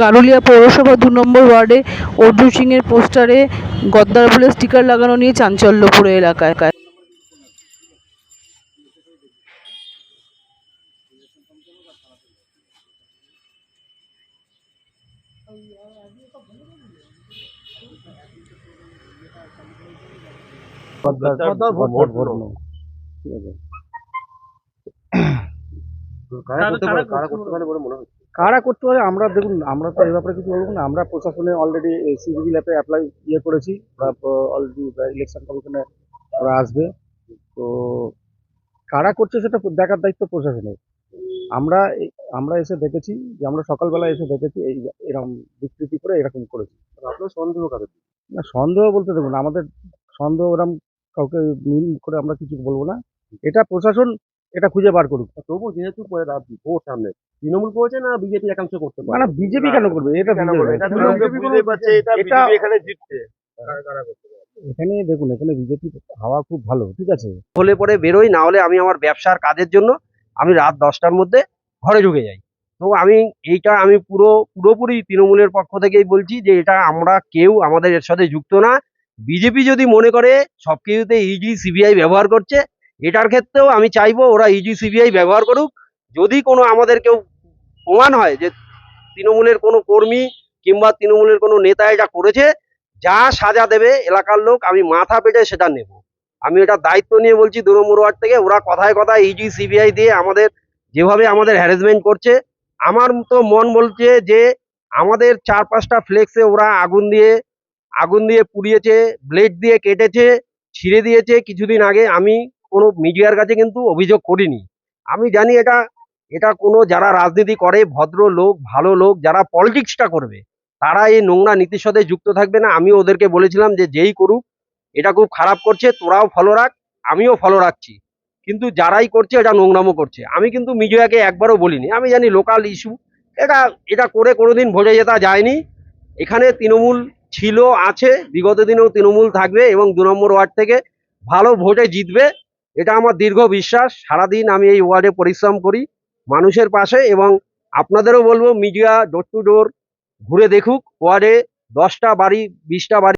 গারুলিয়া পৌরসভা দু নম্বর ওয়ার্ডে অর্জুন সিংয়ের পোস্টারে গদ্দার বলে স্টিকার লাগানো নিয়ে চাঞ্চল্য পুরো এলাকায় কারা করতে পারে? কারা করতে পারে বলে মনে হচ্ছে। কারা করতে পারে আমরা দেখুন আমরা তো এই ব্যাপারে কিছু বলব না। আমরা প্রশাসনে অলরেডি সিভিজি ল্যাপে অ্যাপ্লাই ইয়ে করেছি অলরেডি ইলেকশন কমিশনে ওরা আসবে। তো কারা করছে সেটা দেখার দায়িত্ব প্রশাসনের। আমরা আমরা এসে দেখেছি যে আমরা সকালবেলা এসে দেখেছি এই এরকম বিকৃতি করে এরকম করেছি। আপনার সন্দেহ কাদের? না সন্দেহ বলতে দেখুন আমাদের সন্দেহ ওরম কাউকে মিল করে আমরা কিছু বলব না। এটা প্রশাসন এটা খুঁজে বার করুক। তবু যেহেতু পরে রাত ভোট সামনে তৃণমূল করেছে না বিজেপি একাংশ করতে পারে? মানে বিজেপি কেন করবে? এটা? এটা এখানে জিতছে। কারা কারা করতে পারে? এখানে দেখুন এখানে বিজেপি হাওয়া খুব ভালো ঠিক আছে? হলে পরে বেরোই না হলে আমি আমার ব্যবসার কাজের জন্য আমি রাত দশটার মধ্যে ঘরে ঢুকে যাই। তো আমি এইটা আমি পুরো পুরোপুরি তৃণমূলের পক্ষ থেকেই বলছি যে এটা আমরা কেউ আমাদের এর সাথে যুক্ত না। বিজেপি যদি মনে করে সব কিছুতে ইডি সিবিআই ব্যবহার করছে এটার ক্ষেত্রেও আমি চাইব ওরা ইডি সিবিআই ব্যবহার করুক। যদি কোনো আমাদের কেউ প্রমাণ হয় যে তৃণমূলের কোনো কর্মী কিংবা তৃণমূলের কোনো নেতা এটা করেছে, যা সাজা দেবে এলাকার লোক, আমি মাথা পেটে সেটা নেব। আমি এটা দায়িত্ব নিয়ে বলছি দু নম্বর ওয়ার্ড থেকে, ওরা কথায় কথায় ইজি সিবিআই দিয়ে আমাদের যেভাবে আমাদের হ্যারাসমেন্ট করছে, আমার তো মন বলছে যে আমাদের চার পাঁচটা ফ্লেক্সে ওরা আগুন দিয়ে আগুন দিয়ে পুড়িয়েছে ব্লেড দিয়ে কেটেছে, ছিঁড়ে দিয়েছে। কিছুদিন আগে আমি কোনো মিডিয়ার কাছে কিন্তু অভিযোগ করিনি। আমি জানি এটা এটা কোনো যারা রাজনীতি করে ভদ্র লোক ভালো লোক যারা পলিটিক্সটা করবে, তারা এই নোংরা নীতির সাথে যুক্ত থাকবে না। আমি ওদেরকে বলেছিলাম যে যেই করুক, এটা খুব খারাপ করছে, তোরাও ফলো রাখ, আমিও ফলো রাখছি। কিন্তু যারাই করছে, এটা নোংরামো করছে। আমি কিন্তু মিডিয়াকে একবারও বলিনি। আমি জানি লোকাল ইস্যু এটা এটা করে কোনোদিন ভোটে জেতা যায়নি। এখানে তৃণমূল ছিল, আছে, বিগত দিনেও তৃণমূল থাকবে এবং দু নম্বর ওয়ার্ড থেকে ভালো ভোটে জিতবে। এটা আমার দীর্ঘ বিশ্বাস। সারাদিন আমি এই ওয়ার্ডে পরিশ্রম করি মানুষের পাশে এবং আপনাদেরও বলব মিডিয়া ডোর টু ডোর ঘুরে দেখুক, ওয়ার্ডে দশটা বাড়ি, বিশটা বাড়ি